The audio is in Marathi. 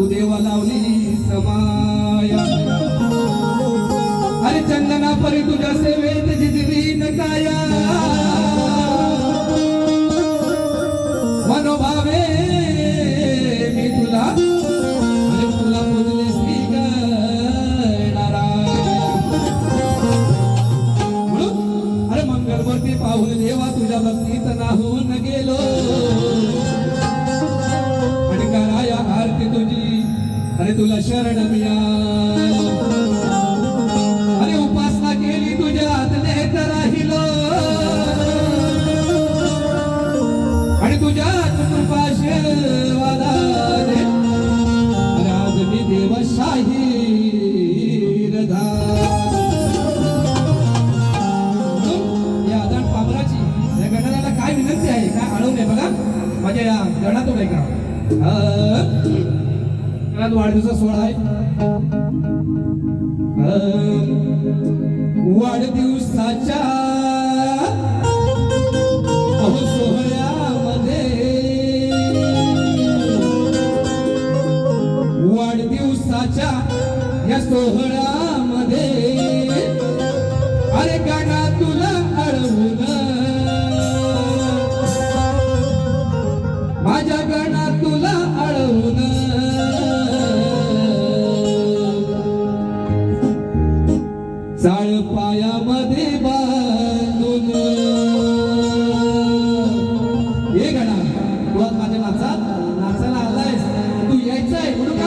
तू देवा लावली समाया अरे चंदना परी तुझ्या सेवेत अरे तुला शरण अरे उपासना केली तुझ्यात नेत राहिलो. आणि तुझ्या कृपाशीर्वादा अरे आज मी देवशाही या आदान या गणाला काय विनंती आहे? काय अडवणे बघा. माझ्या या गणातून आहे का वाढदिवसा सोहळा आहे. वाढदिवसाच्या सोहळ्यामध्ये वाढदिवसाच्या या सोहळ्या চাই